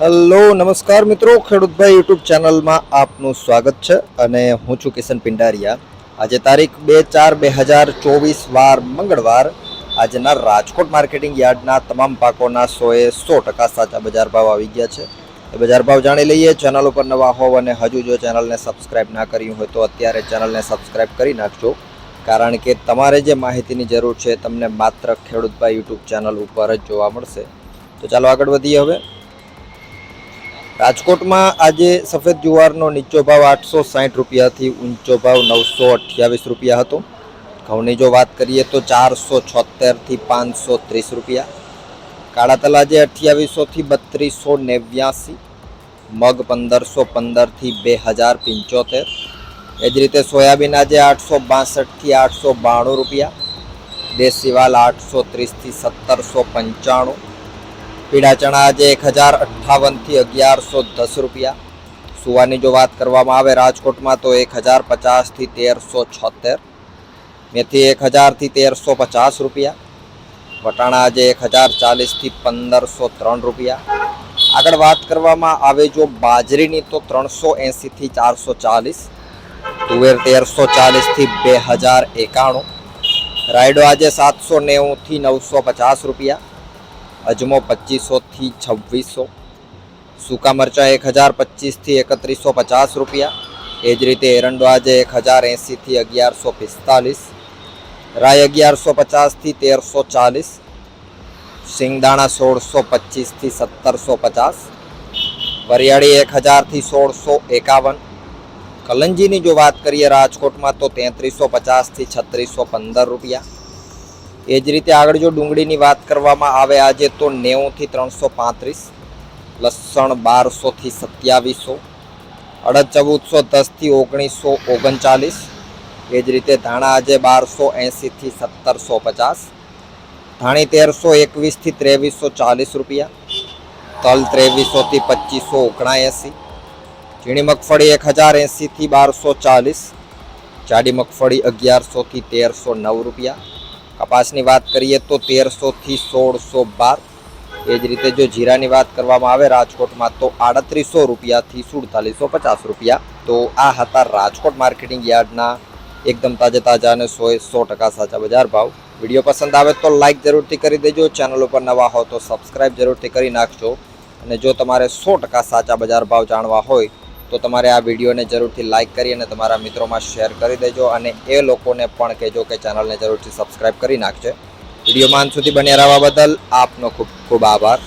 Hello, નમસ્કાર મિત્રો. ખેડૂતભાઈ YouTube ચેનલમાં આપનું સ્વાગત છે અને હું છું કિશન પિંડારિયા. આજે તારીખ બે ચાર બે હજાર ચોવીસ વાર મંગળવાર આજના રાજકોટ માર્કેટિંગ યાર્ડના તમામ પાકોના સોએ સો ટકા સાચા બજાર ભાવ આવી ગયા છે. એ બજાર ભાવ જાણી લઈએ, ચેનલ ઉપર નવા હોવ અને હજુ જો ચેનલને સબસ્ક્રાઇબ ના કર્યું હોય તો અત્યારે ચેનલને સબસ્ક્રાઇબ કરી નાખજો. કારણ કે તમારે જે માહિતીની જરૂર છે તમને માત્ર ખેડૂતભાઈ યુટ્યુબ ચેનલ ઉપર જ જોવા મળશે. તો ચાલો આગળ વધીએ હવે. રાજકોટમાં આજે સફેદ જુવારનો નીચો ભાવ આઠસો સાઠ રૂપિયાથી ઊંચો ભાવ નવસો અઠ્યાવીસ રૂપિયા હતો. ઘઉંની જો વાત કરીએ તો ચારસો છોતેરથી પાંચસો ત્રીસ રૂપિયા. કાળા તલ આજે અઠ્યાવીસોથી બત્રીસો નેવ્યાસી. મગ પંદરસો પંદરથી બે હજાર પંચોતેર. એ જ રીતે સોયાબીન આજે આઠસો બાસઠથી આઠસો બાણું રૂપિયા. દેશીવાલ આઠસો ત્રીસથી સત્તરસો પંચાણું. પીળા ચણા આજે એક હજાર અઠ્ઠાવનથી અગિયારસો દસ રૂપિયા. સુવાની જો વાત કરવામાં આવે રાજકોટમાં તો એક હજાર પચાસથી તેરસો છોતેર, મેથી એક હજારથી તેરસો પચાસ રૂપિયા, વટાણા આજે એક હજાર ચાલીસથી પંદરસો ત્રણ રૂપિયા. આગળ વાત કરવામાં આવે જો બાજરીની તો ત્રણસો એંસીથી ચારસો ચાલીસ, તુવેર તેરસો ચાલીસથી બે હજાર એકાણું, રાયડો આજે સાતસો નેવુંથી નવસો પચાસ રૂપિયા અજમો પચીસોથી છવ્વીસો, સૂકા મરચાં એક હજાર પચીસથી એકત્રીસો પચાસ રૂપિયા. એ જ રીતે એરંડો આજે એક હજાર એંસીથી અગિયારસો પિસ્તાલીસ રાય અગિયારસો પચાસથી તેરસો ચાલીસ સિંગદાણા સોળસો પચીસથી સત્તરસો પચાસ, વરિયાળી એક હજારથી સોળસો એકાવન, કલંજીની જો વાત કરીએ રાજકોટમાં તો તેત્રીસો પચાસથી છત્રીસો પંદર રૂપિયા. એ જ રીતે આગળ જો ડુંગળીની વાત કરવામાં આવે આજે તો નેવુંથી ત્રણસો પાંત્રીસ, લસણ બારસોથી સત્યાવીસો, અડદ ચૌદસો, દસથી ઓગણીસો ઓગણચાલીસ, એ જ રીતે ધાણા આજે બારસો એંસીથી સત્તરસો પચાસ, ધાણી તેરસો એકવીસથી ત્રેવીસો ચાલીસ રૂપિયા, તલ ત્રેવીસોથી પચીસો ઓગણાએંસી ઝીણી મગફળી એક હજાર એંસીથી બારસો ચાલીસ, જાડી મગફળી અગિયારસોથી તેરસો નવ રૂપિયા કપાસની વાત કરીએ તો તેરસોથી સોળસો બાર. એ જ રીતે જો જીરાની વાત કરવામાં આવે, રાજકોટમાં તો આડત્રીસો રૂપિયાથી સુડતાલીસો પચાસ રૂપિયા. તો આ હતા રાજકોટ માર્કેટિંગ યાર્ડના એકદમ તાજા તાજા અને સોએ સો ટકા સાચા બજાર ભાવ. વીડિયો પસંદ આવે તો લાઇક જરૂરથી કરી દેજો. ચેનલ ઉપર નવા હો તો સબસ્ક્રાઇબ જરૂરથી કરી નાખજો. અને જો તમારે સો ટકા સાચા બજાર ભાવ જાણવા હોય તો તમારે આ વિડીયોને જરૂરથી લાઇક કરી અને તમારા મિત્રોમાં શેર કરી દેજો અને એ લોકોને પણ કહેજો કે ચેનલને જરૂરથી સબસ્ક્રાઇબ કરી નાખજે. વિડીયોમાં અંત સુધી બન્યા રહેવા બદલ આપનો ખૂબ ખૂબ આભાર.